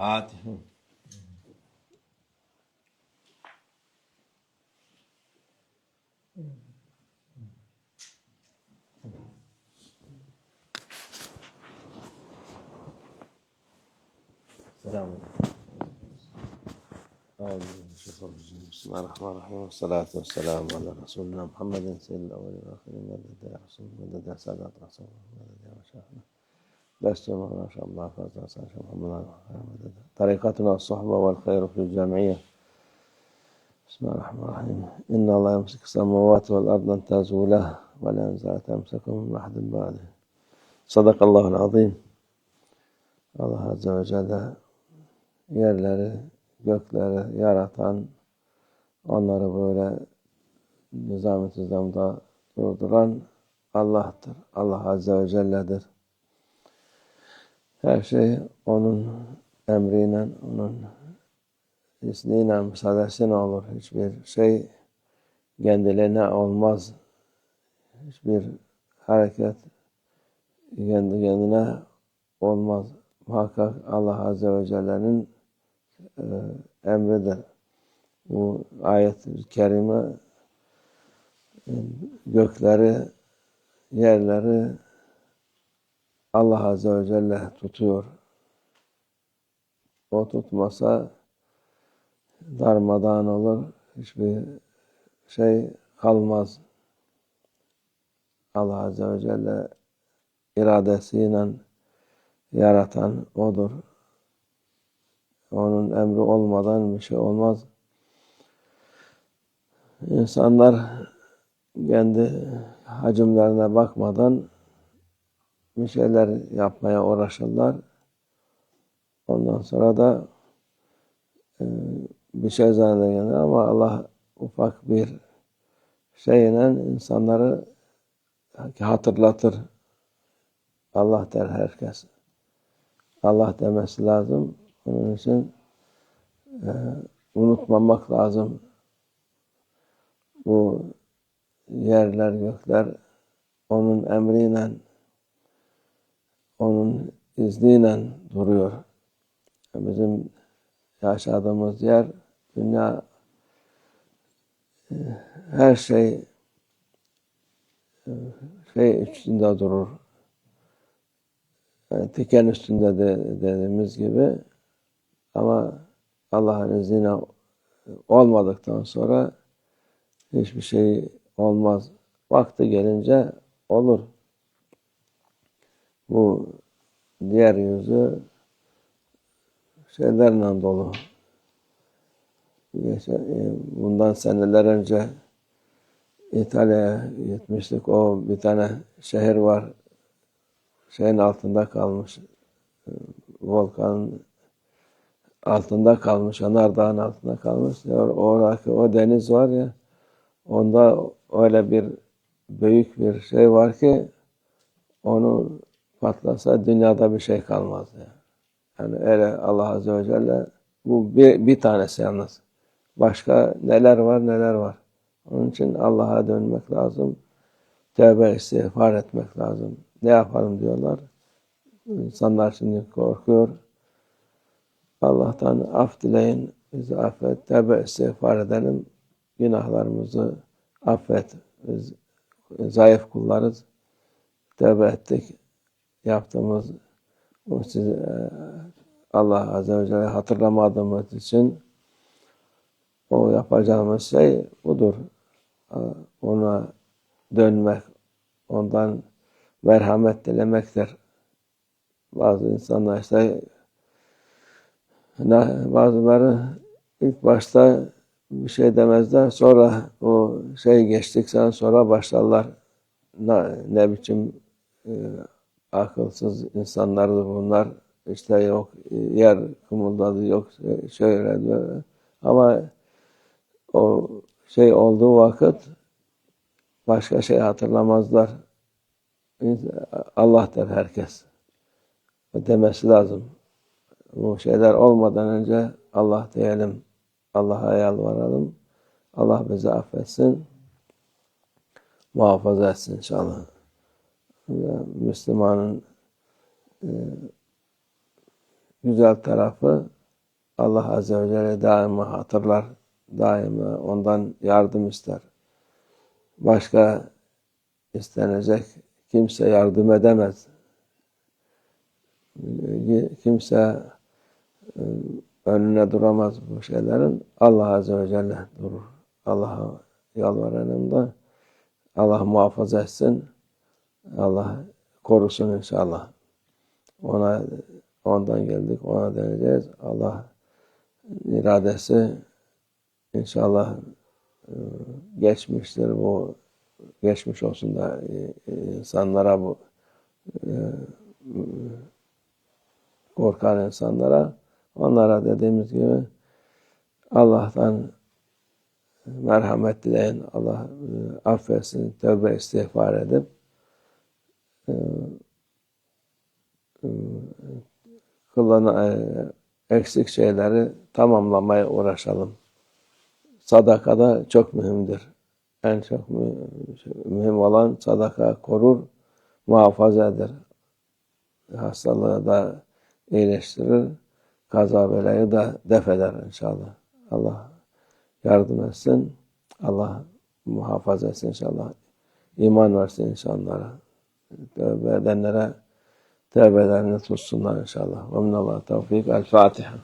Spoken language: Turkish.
الفاتحة السلام عليكم. بسم الله الرحمن الرحيم والصلاة والسلام على رسولنا محمد سيد الأولين والآخرين الذي أحسن الذي أحسن الذي أحسن الذي أحسن Derslerime uğraşan Allah fazla saçan hamdülillah. Tarikatuna sohba vel hayru fil cem'iyye. Bismillahirrahmanirrahim. İnna Allah yemsik semavati vel ardan tezulah ve la enzala temsekum ahdin ba'di. Sadakallahul azim. Allah Azze ve Celle yerleri, gökleri yaratan, onları böyle nizam-ı durduran Allah'tır. Allah Azze ve Celle'dir. Her şey O'nun emriyle, O'nun izniyle, müsaadesiyle olur. Hiçbir şey kendiliğine olmaz. Hiçbir hareket kendi kendine olmaz muhakkak Allah Azze ve Celle'nin e, emridir. Bu ayet-i kerime e, gökleri, yerleri Allah Azze ve Celle tutuyor. O tutmasa darmadağın olur. Hiçbir şey kalmaz. Allah Azze ve Celle iradesiyle yaratan O'dur. Onun emri olmadan bir şey olmaz. İnsanlar kendi hacimlerine bakmadan bir şeyler yapmaya uğraşırlar. Ondan sonra da e, bir şey zannederler ama Allah ufak bir şeyle insanları hatırlatır. Allah der herkes. Allah demesi lazım. Onun için e, unutmamak lazım. Bu yerler, gökler onun emriyle, onun izniyle duruyor. Bizim yaşadığımız yer, dünya e, her şey e, şey üstünde durur. Yani tiken üstünde de dediğimiz gibi ama Allah'ın izniyle olmadıktan sonra hiçbir şey olmaz. Vakti gelince olur. Bu diğer yüzü şeylerle dolu. Bundan seneler önce İtalya'ya gitmiştik. O bir tane şehir var şeyin altında kalmış, volkanın altında kalmış, Anardağ'ın altında kalmış. Oradaki o deniz var ya, onda öyle bir büyük bir şey var ki onu patlasa dünyada bir şey kalmaz. Yani, yani öyle Allah Azze ve Celle bu bir, bir tanesi yalnız. Başka neler var neler var. Onun için Allah'a dönmek lazım. Tevbe istiğfar etmek lazım ne yapalım diyorlar. İnsanlar şimdi korkuyor. Allah'tan af dileyin, bizi affet, tevbe istiğfar edelim, günahlarımızı affet. Biz zayıf kullarız, tevbe ettik, yaptığımız o sizi, e, Allah Azze ve Celle hatırlamadığımız için o yapacağımız şey budur. Ona dönmek, ondan merhamet dilemektir. Bazı insanlar işte bazıları ilk başta bir şey demezler. Sonra o şey geçtikten sonra başlarlar ne, ne biçim e, akılsız insanlardı bunlar. İşte yok yer kımıldadı yok şöyle böyle. Ama o şey olduğu vakit başka şey hatırlamazlar. Allah der herkes. Demesi lazım. Bu şeyler olmadan önce Allah diyelim. Allah'a yalvaralım. Allah bizi affetsin. Muhafaza etsin inşallah. Müslümanın e, güzel tarafı Allah Azze ve Celle daima hatırlar, daima ondan yardım ister. Başka istenecek kimse yardım edemez. Kimse e, önüne duramaz bu şeylerin. Allah Azze ve Celle durur. Allah'a yalvaranım da Allah muhafaza etsin. Allah korusun inşallah. Ona ondan geldik, ona döneceğiz. Allah iradesi inşallah e, geçmiştir bu geçmiş olsun da e, insanlara bu e, korkan insanlara onlara dediğimiz gibi Allah'tan merhamet dileyin. Allah affetsin, tövbe istiğfar edip kılana, eksik şeyleri tamamlamaya uğraşalım. Sadaka da çok mühimdir. En çok mühim olan sadaka korur, muhafaza eder. Hastalığı da iyileştirir, kaza belayı da def eder inşallah. Allah yardım etsin. Allah muhafaza etsin inşallah. İman versin insanlara. Tövbe edenlere tövbelerini tutsunlar inşallah. Ve minallah tevfik. El Fatiha.